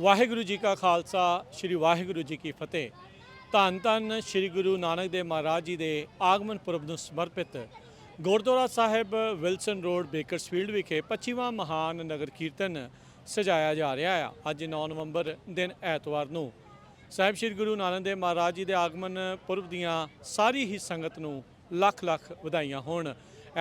ਵਾਹਿਗੁਰੂ ਜੀ ਕਾ ਖਾਲਸਾ, ਸ੍ਰੀ ਵਾਹਿਗੁਰੂ ਜੀ ਕੀ ਫਤਿਹ। ਧੰਨ ਧੰਨ ਸ੍ਰੀ ਗੁਰੂ ਨਾਨਕ ਦੇਵ ਮਹਾਰਾਜ ਜੀ ਦੇ ਆਗਮਨ ਪੁਰਬ ਨੂੰ ਸਮਰਪਿਤ gurdwara Sahib Wilson road, Bakersfield ਵਿਖੇ 25ਵਾਂ ਮਹਾਨ ਨਗਰ ਕੀਰਤਨ ਸਜਾਇਆ ਜਾ ਰਿਹਾ ਆ। ਅੱਜ 9 ਨਵੰਬਰ ਦਿਨ ਐਤਵਾਰ ਨੂੰ ਸਾਹਿਬ ਸ੍ਰੀ ਗੁਰੂ ਨਾਨਕ ਦੇਵ ਮਹਾਰਾਜ ਜੀ ਦੇ ਆਗਮਨ ਪੁਰਬ ਦੀਆਂ ਸਾਰੀ ਹੀ ਸੰਗਤ ਨੂੰ ਲੱਖ ਲੱਖ ਵਧਾਈਆਂ ਹੋਣ।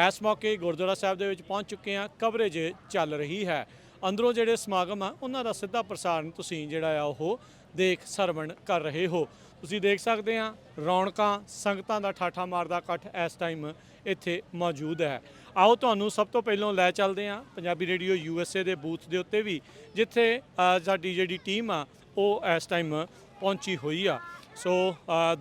ਇਸ ਮੌਕੇ ਗੁਰਦੁਆਰਾ ਸਾਹਿਬ ਦੇ ਵਿੱਚ ਪਹੁੰਚ ਚੁੱਕੇ ਹਾਂ। ਕਵਰੇਜ ਚੱਲ ਰਹੀ ਹੈ। ਅੰਦਰੋਂ ਜਿਹੜੇ ਸਮਾਗਮ ਆ, ਉਹਨਾਂ ਦਾ ਸਿੱਧਾ ਪ੍ਰਸਾਰਣ ਤੁਸੀਂ ਜਿਹੜਾ ਆ, ਉਹ ਦੇਖ ਸਰਵਣ ਕਰ ਰਹੇ ਹੋ। ਤੁਸੀਂ ਦੇਖ ਸਕਦੇ ਆ, ਰੌਣਕਾਂ, ਸੰਗਤਾਂ ਦਾ ਠਾਠਾ ਮਾਰਦਾ ਇਕੱਠ ਇਸ ਟਾਈਮ ਇੱਥੇ ਮੌਜੂਦ ਹੈ। ਆਓ ਤੁਹਾਨੂੰ ਸਭ ਤੋਂ ਪਹਿਲਾਂ ਲੈ ਚੱਲਦੇ ਆ, ਪੰਜਾਬੀ ਰੇਡੀਓ ਯੂਐਸਏ ਦੇ ਬੂਥ ਦੇ ਉੱਤੇ ਵੀ, ਜਿੱਥੇ ਸਾਡੀ ਜਿਹੜੀ ਟੀਮ ਆ, ਉਹ ਇਸ ਟਾਈਮ ਪਹੁੰਚੀ ਹੋਈ ਆ। ਸੋ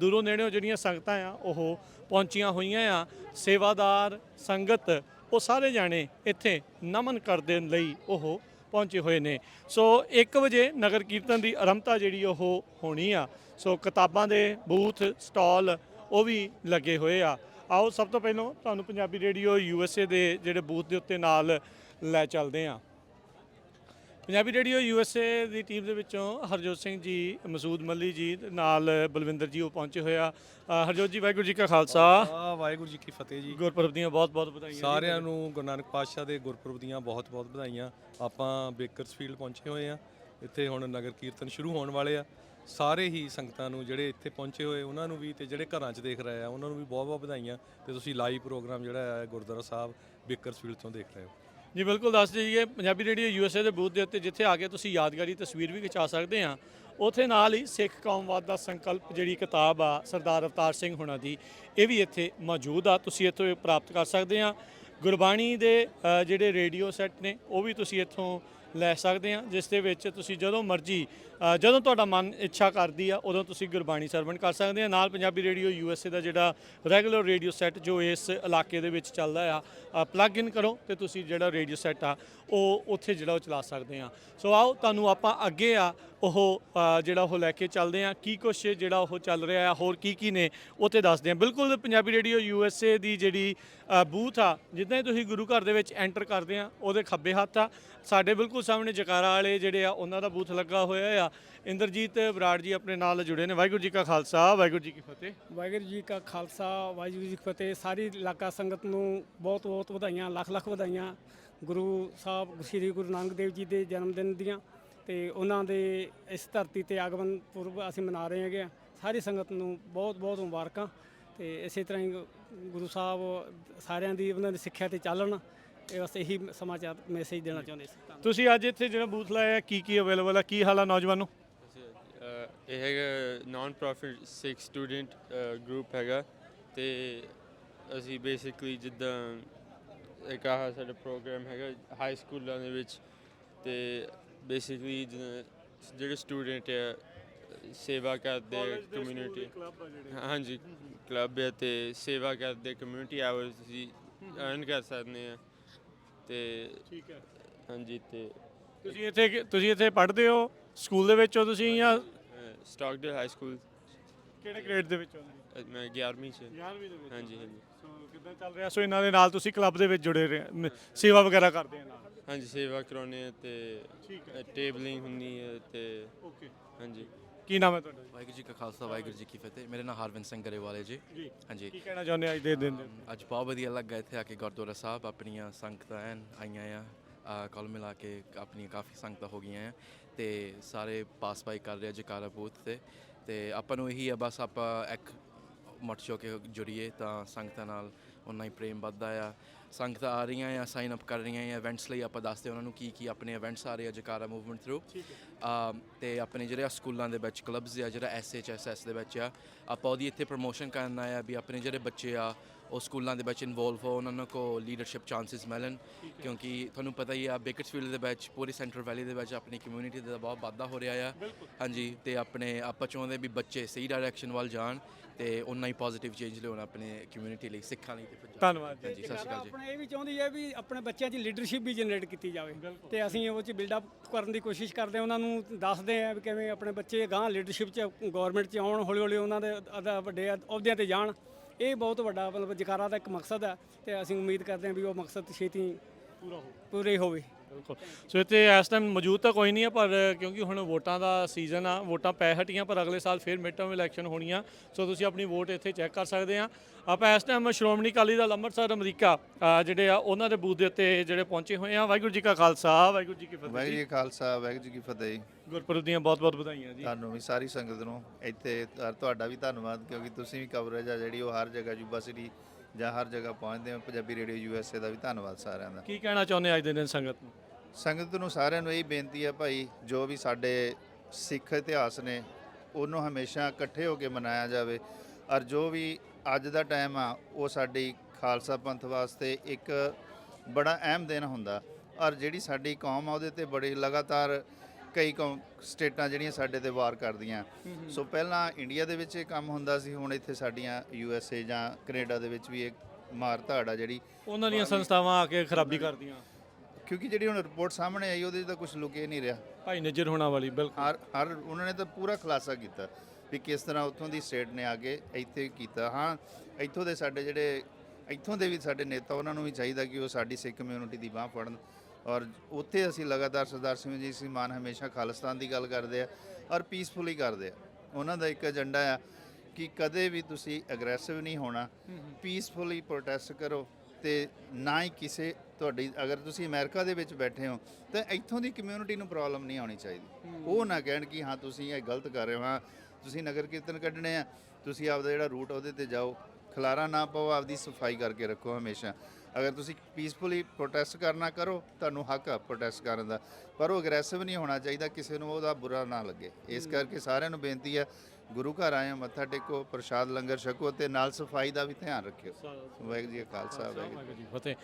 ਦੂਰੋਂ ਨੇੜਿਓਂ ਜਿਹੜੀਆਂ ਸੰਗਤਾਂ ਆ, ਉਹ ਪਹੁੰਚੀਆਂ ਹੋਈਆਂ ਆ। ਸੇਵਾਦਾਰ, ਸੰਗਤ, ਉਹ ਸਾਰੇ ਜਾਣੇ ਇੱਥੇ ਨਮਨ ਕਰਦੇ ਲਈ ਉਹ ਪਹੁੰਚੇ ਹੋਏ ਨੇ। ਸੋ 1 ਵਜੇ ਨਗਰ ਕੀਰਤਨ ਦੀ ਆਰੰਭਤਾ ਜਿਹੜੀ ਉਹ ਹੋਣੀ ਆ। ਸੋ ਕਿਤਾਬਾਂ ਦੇ ਬੂਥ, ਸਟਾਲ ਉਹ ਵੀ ਲੱਗੇ ਹੋਏ ਆ। ਆਓ ਸਭ ਤੋਂ ਪਹਿਲਾਂ ਤੁਹਾਨੂੰ ਪੰਜਾਬੀ ਰੇਡੀਓ ਯੂਐਸਏ ਦੇ ਜਿਹੜੇ ਬੂਥ ਦੇ ਉੱਤੇ ਨਾਲ ਲੈ ਚੱਲਦੇ ਆ। ਪੰਜਾਬੀ ਰੇਡੀਓ ਯੂਐਸਏ ਦੀ ਟੀਮ ਦੇ ਵਿੱਚੋਂ ਹਰਜੋਤ ਸਿੰਘ ਜੀ ਮਸੂਦ ਮੱਲੀ ਜੀ ਤੇ ਨਾਲ ਬਲਵਿੰਦਰ ਜੀ ਉਹ ਪਹੁੰਚੇ ਹੋਇਆ ਹਰਜੋਤ ਜੀ ਵਾਹਿਗੁਰੂ ਜੀ ਕਾ ਖਾਲਸਾ। ਆ ਵਾਹਿਗੁਰੂ ਜੀ ਕੀ ਫਤਿਹ ਜੀ। ਗੁਰਪੁਰਬ ਦੀਆਂ ਬਹੁਤ ਬਹੁਤ ਵਧਾਈਆਂ ਜੀ। ਸਾਰਿਆਂ ਨੂੰ ਗੁਰੂ ਨਾਨਕ ਪਾਤਸ਼ਾਹ ਦੇ ਗੁਰਪੁਰਬ ਦੀਆਂ ਬਹੁਤ-ਬਹੁਤ ਵਧਾਈਆਂ। ਆਪਾਂ ਬੇਕਰਸਫੀਲਡ ਪਹੁੰਚੇ ਹੋਏ ਆ। ਇੱਥੇ ਹੁਣ ਨਗਰ ਕੀਰਤਨ ਸ਼ੁਰੂ ਹੋਣ ਵਾਲੇ ਆ। ਸਾਰੇ ਹੀ ਸੰਗਤਾਂ ਨੂੰ ਜਿਹੜੇ ਇੱਥੇ ਪਹੁੰਚੇ ਹੋਏ ਉਹਨਾਂ ਨੂੰ ਵੀ ਤੇ ਜਿਹੜੇ ਘਰਾਂ 'ਚ ਦੇਖ ਰਹੇ ਆ ਉਹਨਾਂ ਨੂੰ ਵੀ ਬਹੁਤ-ਬਹੁਤ ਵਧਾਈਆਂ। ਤੇ ਤੁਸੀਂ ਲਾਈਵ ਪ੍ਰੋਗਰਾਮ ਜਿਹੜਾ ਹੈ ਗੁਰਦੁਆਰਾ ਸਾਹਿਬ ਬੇਕਰਸਫੀਲਡ ਤੋਂ ਦੇਖ ਰਹੇ ਹੋ। ਜੀ ਬਿਲਕੁਲ ਦੱਸ ਦਈਏ, ਪੰਜਾਬੀ ਰੇਡੀਓ ਯੂਐਸਏ ਦੇ ਬੂਥ ਦੇ ਉੱਤੇ ਜਿੱਥੇ ਆ ਕੇ ਤੁਸੀਂ ਯਾਦਗਾਰੀ ਤਸਵੀਰ ਵੀ ਖਿਚਾ ਸਕਦੇ ਆ ਉਥੇ ਨਾਲ ਹੀ ਸਿੱਖ ਕੌਮਵਾਦ ਦਾ ਸੰਕਲਪ ਜਿਹੜੀ ਕਿਤਾਬ ਆ ਸਰਦਾਰ ਅਵਤਾਰ ਸਿੰਘ ਹੁਣਾਂ ਦੀ, ਇਹ ਵੀ ਇੱਥੇ ਮੌਜੂਦ ਆ, ਤੁਸੀਂ ਇੱਥੋਂ ਪ੍ਰਾਪਤ ਕਰ ਸਕਦੇ ਆ ਗੁਰਬਾਣੀ ਦੇ ਜਿਹੜੇ ਰੇਡੀਓ ਸੈੱਟ ਨੇ, ਉਹ ਵੀ ਤੁਸੀਂ ਇੱਥੋਂ ਲੈ ਸਕਦੇ ਆ ਜਿਸ ਦੇ ਵਿੱਚ ਤੁਸੀਂ ਜਦੋਂ ਮਰਜ਼ੀ ਜਦੋਂ ਤੁਹਾਡਾ ਮਨ ਇੱਛਾ ਕਰਦੀ ਆ, ਉਦੋਂ ਤੁਸੀਂ ਗੁਰਬਾਣੀ ਸਰਵਣ ਕਰ ਸਕਦੇ ਆ। ਨਾਲ ਪੰਜਾਬੀ ਰੇਡੀਓ ਯੂਐਸਏ ਦਾ ਜਿਹੜਾ ਰੈਗੂਲਰ ਰੇਡੀਓ ਸੈੱਟ ਜੋ ਇਸ ਇਲਾਕੇ ਦੇ ਵਿੱਚ ਚੱਲਦਾ ਆ ਪਲੱਗ ਇਨ ਕਰੋ ਤੇ ਤੁਸੀਂ ਜਿਹੜਾ ਰੇਡੀਓ ਸੈੱਟ ਆ, ਉਹ ਉੱਥੇ ਜਿਹੜਾ ਉਹ ਚਲਾ ਸਕਦੇ ਆ। ਸੋ ਆਓ, ਤੁਹਾਨੂੰ ਆਪਾਂ ਅੱਗੇ ਆ, ਉਹ ਜਿਹੜਾ ਉਹ ਲੈ ਕੇ ਚੱਲਦੇ ਆ। ਕੀ ਕੁਛ ਜਿਹੜਾ ਉਹ ਚੱਲ ਰਿਹਾ ਆ, ਹੋਰ ਕੀ ਕੀ ਨੇ ਉੱਥੇ ਦੱਸਦੇ ਆ। ਬਿਲਕੁਲ ਪੰਜਾਬੀ ਰੇਡੀਓ ਯੂਐਸਏ ਦੀ ਜਿਹੜੀ ਬੂਥ ਆ, ਜਿੱਦਾਂ ਹੀ ਤੁਸੀਂ ਗੁਰੂ ਘਰ ਦੇ ਵਿੱਚ ਐਂਟਰ ਕਰਦੇ ਆ, ਉਹਦੇ ਖੱਬੇ ਹੱਥ ਆ। ਸਾਡੇ ਬਿਲਕੁਲ ਸਾਹਮਣੇ ਜਕਾਰਾ ਵਾਲੇ ਜਿਹੜੇ ਆ, ਉਹਨਾਂ ਦਾ ਬੂਥ ਲੱਗਾ ਹੋਇਆ ਆ। ਇੰਦਰਜੀਤ ਬਰਾੜ ਜੀ ਆਪਣੇ ਨਾਲ ਜੁੜੇ ਨੇ। ਵਾਹਿਗੁਰੂ ਜੀ ਕਾ ਖਾਲਸਾ, ਵਾਹਿਗੁਰੂ ਜੀ ਕੀ ਫਤਿਹ। ਵਾਹਿਗੁਰੂ ਜੀ ਕਾ ਖਾਲਸਾ, ਵਾਹਿਗੁਰੂ ਜੀ ਕੀ ਫਤਿਹ। ਸਾਰੀ ਇਲਾਕਾ ਸੰਗਤ ਨੂੰ ਬਹੁਤ ਬਹੁਤ ਵਧਾਈਆਂ, ਲੱਖ ਲੱਖ ਵਧਾਈਆਂ। ਗੁਰੂ ਸਾਹਿਬ, ਸ੍ਰੀ ਗੁਰੂ ਨਾਨਕ ਦੇਵ ਜੀ ਦੇ ਜਨਮ ਦਿਨ ਦੀਆਂ ਤੇ ਉਹਨਾਂ ਦੇ ਇਸ ਧਰਤੀ ਤੇ ਆਗਮਨ ਪੁਰਬ ਅਸੀਂ ਮਨਾ ਰਹੇ ਹੈਗੇ ਆ। ਸਾਰੀ ਸੰਗਤ ਨੂੰ ਬਹੁਤ ਬਹੁਤ ਮੁਬਾਰਕਾਂ ਤੇ ਇਸੇ ਤਰ੍ਹਾਂ ਹੀ ਗੁਰੂ ਸਾਹਿਬ ਸਾਰਿਆਂ ਦੀ ਉਹਨਾਂ ਦੀ ਸਿੱਖਿਆ ਤੇ ਚੱਲਣ ਇਹ ਬਸ ਇਹੀ ਸਮਾਚਾਰ ਮੈਸੇਜ ਦੇਣਾ ਚਾਹੁੰਦੇ ਸੀ ਧੰਨਵਾਦ। ਤੁਸੀਂ ਅੱਜ ਇੱਥੇ ਜਿਹੜਾ ਬੂਥ ਲਾਇਆ ਹੈ, ਕੀ ਕੀ ਅਵੇਲੇਬਲ ਆ? ਕੀ ਹਾਲ ਆ ਨੌਜਵਾਨੋ ਅਹ ਇਹ ਹੈਗਾ non profit Sikh student group ਹੈਗਾ ਤੇ ਅਸੀਂ ਬੇਸਿਕਲੀ ਜਿੱਦਾਂ ਇੱਕ ਆਹ ਸਾਡਾ ਪ੍ਰੋਗਰਾਮ ਹੈਗਾ ਹਾਈ ਸਕੂਲਾਂ ਦੇ ਵਿੱਚ ਤੇ ਬੇਸਿਕਲੀ ਜਿਹੜੇ ਸਟੂਡੈਂਟ ਆ ਸੇਵਾ ਕਰਦੇ ਕਮਿਊਨਿਟੀ ਹਾਂਜੀ। ਕਲੱਬ ਹੈ ਤੇ ਸੇਵਾ ਕਰਦੇ ਕਮਿਊਨਿਟੀ ਆਵਰਸ ਤੁਸੀਂ ਅਰਨ ਕਰ ਸਕਦੇ ਆ। ਤੇ ਠੀਕ ਹੈ। ਹਾਂਜੀ ਤੇ ਤੁਸੀਂ ਇੱਥੇ ਤੁਸੀਂ ਇੱਥੇ ਪੜ੍ਹਦੇ ਹੋ? ਸਕੂਲ ਦੇ ਵਿੱਚ ਹੋ ਤੁਸੀਂ ਜਾਂ ਸਟਾਕਡੇਲ ਹਾਈ ਸਕੂਲ ਕਿਹੜੇ ਗ੍ਰੇਡ ਦੇ ਵਿੱਚ ਹੋ ਤੁਸੀਂ? ਮੈਂ 11ਵੀਂ ਚ। 11ਵੀਂ ਦੇ ਵਿੱਚ। ਹਾਂਜੀ ਹਾਂਜੀ। ਸੋ ਕਿੱਦਾਂ ਚੱਲ ਰਿਹਾ? ਸੋ ਇਹਨਾਂ ਦੇ ਨਾਲ ਤੁਸੀਂ ਕਲੱਬ ਦੇ ਵਿੱਚ ਜੁੜੇ ਰਹੇ ਮ- ਸੇਵਾ ਵਗੈਰਾ ਕਰਦੇ ਆ ਨਾਲ? ਹਾਂਜੀ ਸੇਵਾ ਕਰਾਉਣੇ ਤੇ ਠੀਕ ਟੇਬਲਿੰਗ ਹੁੰਦੀ ਹੈ ਤੇ ਓਕੇ। ਹਾਂਜੀ। ਕੀ ਨਾਮ ਹੈ ਤੁਹਾਡਾ ਵਾਹਿਗੁਰੂ ਜੀ ਕਾ ਖਾਲਸਾ ਵਾਹਿਗੁਰੂ ਜੀ ਕੀ ਫਤਿਹ। ਮੇਰੇ ਨਾਮ ਹਰਵਿੰਦ ਸਿੰਘ ਗਰੇਵਾਲੇ ਜੀ। ਜੀ ਹਾਂਜੀ। ਕੀ ਕਹਿਣਾ ਚਾਹੁੰਦੇ ਆ ਅੱਜ ਦੇ ਦਿਨ ਦੇ ਅੱਜ ਬਹੁਤ ਵਧੀਆ ਲੱਗਾ ਇੱਥੇ ਆ ਕੇ ਗੁਰਦੁਆਰਾ ਸਾਹਿਬ। ਆਪਣੀਆਂ ਸੰਗਤਾਂ ਐਨ ਆਈਆਂ ਆ। ਆ ਕੁੱਲ ਮਿਲਾ ਕੇ ਆਪਣੀਆਂ ਕਾਫੀ ਸੰਗਤਾਂ ਹੋ ਗਈਆਂ ਆ। ਤੇ ਸਾਰੇ ਪਾਸ ਬਾਈ ਕਰ ਰਹੇ ਜਕਾਰਾ ਬੂਥ ਤੇ। ਤੇ ਆਪਾਂ ਨੂੰ ਇਹੀ ਆ ਬਸ ਆਪਾਂ ਇੱਕ ਮੱਠ ਚੋ ਕੇ ਜੁੜੀਏ ਤਾਂ ਸੰਗਤਾਂ ਨਾਲ ਉਨਾ ਹੀ ਪ੍ਰੇਮ ਵੱਧਦਾ ਆ। ਸੰਗਤਾਂ ਆ ਰਹੀਆਂ ਆ ਸਾਈਨ ਅਪ ਕਰ ਰਹੀਆਂ ਆ ਇਵੈਂਟਸ ਲਈ। ਆਪਾਂ ਦੱਸਦੇ ਉਹਨਾਂ ਨੂੰ ਕੀ ਕੀ ਆਪਣੇ ਇਵੈਂਟਸ ਆ ਰਹੇ ਆ ਜਕਾਰਾ ਮੂਵਮੈਂਟ ਥਰੂ ਤੇ ਆਪਣੇ ਜਿਹੜੇ ਆ ਸਕੂਲਾਂ ਦੇ ਵਿੱਚ ਕਲੱਬਸ ਆ ਜਿਹੜਾ ਐਸਐਚਐਸਐਸ ਦੇ ਵਿੱਚ ਆ। ਆਪਾਂ ਉਹਦੀ ਇੱਥੇ ਪ੍ਰੋਮੋਸ਼ਨ ਕਰਨ ਆ ਵੀ ਆਪਣੇ ਜਿਹੜੇ ਬੱਚੇ ਆ ਉਹ ਸਕੂਲਾਂ ਦੇ ਵਿੱਚ ਇਨਵੋਲਵ ਹੋ ਉਹਨਾਂ ਕੋ ਲੀਡਰਸ਼ਿਪ ਚਾਂਸਸ ਮਿਲਣ। ਕਿਉਂਕਿ ਤੁਹਾਨੂੰ ਪਤਾ ਹੀ ਆ ਬੇਕਰਸਫੀਲਡ ਦੇ ਵਿੱਚ ਪੂਰੀ ਸੈਂਟਰਲ ਵੈਲੀ ਦੇ ਵਿੱਚ ਆਪਣੀ ਕਮਿਊਨਿਟੀ ਦਾ ਬਹੁਤ ਵਾਧਾ ਹੋ ਰਿਹਾ ਆ। ਹਾਂਜੀ ਤੇ ਆਪਣੇ ਆਪਾਂ ਚਾਹੁੰਦੇ ਵੀ ਬੱਚੇ ਸਹੀ ਡਾਇਰੈਕਸ਼ਨ ਵੱਲ ਜਾਣ ਤੇ ਉਨਾ ਹੀ ਪੋਜ਼ਿਟਿਵ ਚੇਂਜ ਲਿਆਉਣ ਆਪਣੇ ਕਮਿਊਨਿਟੀ ਲਈ ਸਿੱਖਾਂ ਲਈ ਤੇ ਪੰਜਾਬ ਧੰਨਵਾਦ ਜੀ। ਸਤਿ ਸ਼੍ਰੀ ਅਕਾਲ ਜੀ। ਆਪਣੇ ਇਹ ਵੀ ਚਾਹੁੰਦੀ ਹੈ ਵੀ ਆਪਣੇ ਬੱਚਿਆਂ 'ਚ ਲੀਡਰਸ਼ਿਪ ਵੀ ਜਨਰੇਟ ਕੀਤੀ ਜਾਵੇ। ਤੇ ਅਸੀਂ ਉਹ 'ਚ ਬਿਲਡ ਅਪ ਕਰਨ ਦੀ ਕੋਸ਼ਿਸ਼ ਕਰਦੇ ਹਾਂ ਉਹਨਾਂ ਨੂੰ ਦੱਸਦੇ ਆ ਵੀ ਕਿਵੇਂ ਆਪਣੇ ਬੱਚੇ ਗਾਂ ਲੀਡਰਸ਼ਿਪ 'ਚ ਗਵਰਨਮੈਂਟ 'ਚ ਆਉਣ ਹੌਲੀ ਹੌਲੀ ਉਹਨਾਂ ਦੇ ਵੱਡੇ ਅਹੁਦਿਆਂ ਤੇ ਜਾਣ। ਇਹ ਬਹੁਤ ਵੱਡਾ ਮਤਲਬ ਜਕਾਰਾ ਦਾ ਇੱਕ ਮਕਸਦ ਹੈ ਤੇ ਅਸੀਂ ਉਮੀਦ ਕਰਦੇ ਹਾਂ ਵੀ ਉਹ ਮਕਸਦ ਛੇਤੀ ਪੂਰਾ ਹੋਵੇ ਪੂਰੇ ਹੋਵੇ। ਬਿਲਕੁਲ। ਸੋ ਇੱਥੇ ਇਸ ਟਾਈਮ ਮੌਜੂਦ ਤਾਂ ਕੋਈ ਨਹੀਂ ਹੈ ਪਰ ਕਿਉਂਕਿ ਹੁਣ ਵੋਟਾਂ ਦਾ ਸੀਜ਼ਨ ਆ ਵੋਟਾਂ ਪੈ ਹਟੀਆਂ ਪਰ ਅਗਲੇ ਸਾਲ ਫਿਰ ਮਿਡ ਟਰਮ ਇਲੈਕਸ਼ਨ ਹੋਣੀਆਂ। ਸੋ ਤੁਸੀਂ ਆਪਣੀ ਵੋਟ ਇੱਥੇ ਚੈੱਕ ਕਰ ਸਕਦੇ ਆ। ਆਪਾਂ ਇਸ ਟਾਈਮ ਸ਼੍ਰੋਮਣੀ ਅਕਾਲੀ ਦਲ ਅੰਮ੍ਰਿਤਸਰ ਅਮਰੀਕਾ ਜਿਹੜੇ ਆ ਉਹਨਾਂ ਦੇ ਬੂਥ ਦੇ ਉੱਤੇ ਜਿਹੜੇ ਪਹੁੰਚੇ ਹੋਏ ਆ। ਵਾਹਿਗੁਰੂ ਜੀ ਕਾ ਖਾਲਸਾ ਵਾਹਿਗੁਰੂ ਜੀ ਕੀ ਫਤਿਹ ਵਾਹਿਗੁਰੂ ਜੀ ਖਾਲਸਾ ਵਾਹਿਗੁਰੂ ਜੀ ਕੀ ਫਤਿਹ ਗੁਰਪੁਰਬ ਦੀਆਂ ਬਹੁਤ-ਬਹੁਤ ਵਧਾਈਆਂ ਜੀ। ਤੁਹਾਨੂੰ ਵੀ ਸਾਰੀ ਸੰਗਤ ਨੂੰ ਇੱਥੇ ਤੁਹਾ- ਤੁਹਾਡਾ ਵੀ ਧੰਨਵਾਦ ਕਿਉਂਕਿ ਤੁਸੀਂ ਵੀ ਕਵਰੇਜ ਆ ਜਿਹੜੀ ਉਹ ਹਰ ਜਗ੍ਹਾ ਯੂਬਾ ਸਿਟੀ ਜਾਂ ਹਰ ਜਗ੍ਹਾ ਪਹੁੰਚਦੇ ਹੋ ਪੰਜਾਬੀ ਰੇਡੀਓ ਯੂਐਸਏ ਦਾ ਵੀ ਧੰਨਵਾਦ ਸਾਰਿਆਂ ਦਾ। ਕੀ ਕਹਿਣਾ ਚਾਹੁੰਦੇ ਅੱਜ ਦੇ ਦਿਨ ਸੰਗਤ ਨੂੰ? ਸੰਗਤ ਨੂੰ ਸਾਰਿਆਂ ਨੂੰ ਇਹ ਬੇਨਤੀ ਹੈ ਭਾਈ ਜੋ ਵੀ ਸਾਡੇ ਸਿੱਖ ਇਤਿਹਾਸ ਨੇ ਉਹਨੂੰ ਹਮੇਸ਼ਾ ਇਕੱਠੇ ਹੋ ਕੇ ਮਨਾਇਆ ਜਾਵੇ। ਔਰ ਜੋ ਵੀ ਅੱਜ ਦਾ ਟਾਈਮ ਆ ਉਹ ਸਾਡੀ ਖਾਲਸਾ ਪੰਥ ਵਾਸਤੇ ਇੱਕ ਬੜਾ ਅਹਿਮ ਦਿਨ ਹੁੰਦਾ। ਔਰ ਜਿਹੜੀ ਸਾਡੀ ਕੌਮ ਆ ਉਹਦੇ ਤੇ ਬੜੀ ਲਗਾਤਾਰ ਕਈ ਸਟੇਟਾਂ ਜਿਹੜੀਆਂ ਸਾਡੇ ਤੇ ਵਾਰ ਕਰਦੀਆਂ। ਸੋ ਪਹਿਲਾਂ ਇੰਡੀਆ ਦੇ ਵਿੱਚ ਇਹ ਕੰਮ ਹੁੰਦਾ ਸੀ ਹੁਣ ਇੱਥੇ ਸਾਡੀਆਂ ਯੂ ਐਸ ਏ ਜਾਂ ਕੈਨੇਡਾ ਦੇ ਵਿੱਚ ਵੀ ਇਹ ਮਾਰ ਧਾੜ ਜਿਹੜੀ। ਉਹਨਾਂ ਦੀਆਂ ਸੰਸਥਾਵਾਂ ਆ ਕੇ ਖਰਾਬੀ ਕਰਦੀਆਂ। ਕਿਉਂਕਿ ਜਿਹੜੀ ਹੁਣ ਰਿਪੋਰਟ ਸਾਹਮਣੇ ਆਈ ਉਹਦੇ 'ਚ ਤਾਂ ਕੁਝ ਲੁਕੇ ਨਹੀਂ ਰਿਹਾ। ਭਾਈ ਨਜਰ ਹੋਣਾ ਵਾਲੀ ਬਿਲਕੁਲ। ਹਰ ਹਰ ਉਹਨਾਂ ਨੇ ਤਾਂ ਪੂਰਾ ਖੁਲਾਸਾ ਕੀਤਾ ਵੀ ਕਿਸ ਤਰ੍ਹਾਂ ਉੱਥੋਂ ਦੀ ਸਟੇਟ ਨੇ ਆ ਕੇ ਇੱਥੇ ਕੀਤਾ। ਹਾਂ ਇੱਥੋਂ ਦੇ ਸਾਡੇ ਜਿਹੜੇ ਇੱਥੋਂ ਦੇ ਵੀ ਸਾਡੇ ਨੇਤਾ ਉਹਨਾਂ ਨੂੰ ਵੀ ਚਾਹੀਦਾ ਕਿ ਉਹ ਸਾਡੀ ਸਿੱਖ ਕਮਿਊਨਿਟੀ ਦੀ ਬਾਹ ਫੜਨ। ਔਰ ਉੱਥੇ ਅਸੀਂ ਲਗਾਤਾਰ ਸਰਦਾਰ ਸਿੰਘ ਜੀ ਸੀ ਮਾਨ ਹਮੇਸ਼ਾ ਖਾਲਿਸਤਾਨ ਦੀ ਗੱਲ ਕਰਦੇ ਆ ਔਰ ਪੀਸਫੁਲੀ ਕਰਦੇ ਆ। ਉਹਨਾਂ ਦਾ ਇੱਕ ਏਜੰਡਾ ਆ ਕਿ ਕਦੇ ਵੀ ਤੁਸੀਂ ਐਗਰੈਸਿਵ ਨਹੀਂ ਹੋਣਾ। ਪੀਸਫੁਲੀ ਪ੍ਰੋਟੈਸਟ ਕਰੋ ਤੇ ਨਾ ਹੀ ਕਿਸੇ ਤੁਹਾਡੀ ਅਗਰ ਤੁਸੀਂ ਅਮਰੀਕਾ ਦੇ ਵਿੱਚ ਬੈਠੇ ਹੋ ਤਾਂ ਇੱਥੋਂ ਦੀ ਕਮਿਊਨਿਟੀ ਨੂੰ ਪ੍ਰੋਬਲਮ ਨਹੀਂ ਆਉਣੀ ਚਾਹੀਦੀ। ਉਹ ਨਾ ਕਹਿਣ ਕਿ ਹਾਂ ਤੁਸੀਂ ਇਹ ਗਲਤ ਕਰ ਰਹੇ ਹੋ ਹਾਂ ਤੁਸੀਂ ਨਗਰ ਕੀਰਤਨ ਕੱਢਣੇ ਆ ਤੁਸੀਂ ਆਪਦਾ ਜਿਹੜਾ ਰੂਟ ਉਹਦੇ ਤੇ ਜਾਓ। ਖਲਾਰਾ ਨਾ ਪਾਓ ਆਪਦੀ ਸਫ਼ਾਈ ਕਰਕੇ ਰੱਖੋ ਹਮੇਸ਼ਾ। ਅਗਰ ਤੁਸੀਂ ਪੀਸਫੁਲੀ ਪ੍ਰੋਟੈਸਟ ਕਰਨਾ ਕਰੋ ਤੁਹਾਨੂੰ ਹੱਕ ਆ ਪ੍ਰੋਟੈਸਟ ਕਰਨ ਦਾ। ਪਰ ਉਹ ਅਗਰੈਸਿਵ ਨਹੀਂ ਹੋਣਾ ਚਾਹੀਦਾ ਕਿਸੇ ਨੂੰ ਉਹਦਾ ਬੁਰਾ ਨਾ ਲੱਗੇ। ਇਸ ਕਰਕੇ ਸਾਰਿਆਂ ਨੂੰ ਬੇਨਤੀ ਹੈ ਗੁਰੂ ਘਰ ਆਏ ਮੱਥਾ ਟੇਕੋ ਪ੍ਰਸ਼ਾਦ ਲੰਗਰ ਛਕੋ ਤੇ ਨਾਲ ਸਫ਼ਾਈ ਦਾ ਵੀ ਧਿਆਨ ਰੱਖਿਓ। ਵਾਹਿਗੁਰੂ ਜੀ ਕਾ ਖਾਲਸਾ ਵਾਹਿਗੁਰੂ ਜੀ ਫਤਿਹ।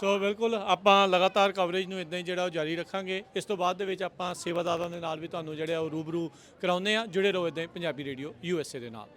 ਸੋ ਬਿਲਕੁਲ ਆਪਾਂ ਲਗਾਤਾਰ ਕਵਰੇਜ ਨੂੰ ਇਦਾਂ ਹੀ ਜਿਹੜਾ ਉਹ ਜਾਰੀ ਰੱਖਾਂਗੇ। ਇਸ ਤੋਂ ਬਾਅਦ ਦੇ ਵਿੱਚ ਆਪਾਂ ਸੇਵਾਦਾਰਾਂ ਦੇ ਨਾਲ ਵੀ ਤੁਹਾਨੂੰ ਜਿਹੜੇ ਉਹ ਰੂਬਰੂ ਕਰਾਉਂਦੇ ਆ ਜੁੜੇ ਰਹੋ ਇਦਾਂ ਹੀ Punjabi radio U S A ਦੇ ਨਾਲ।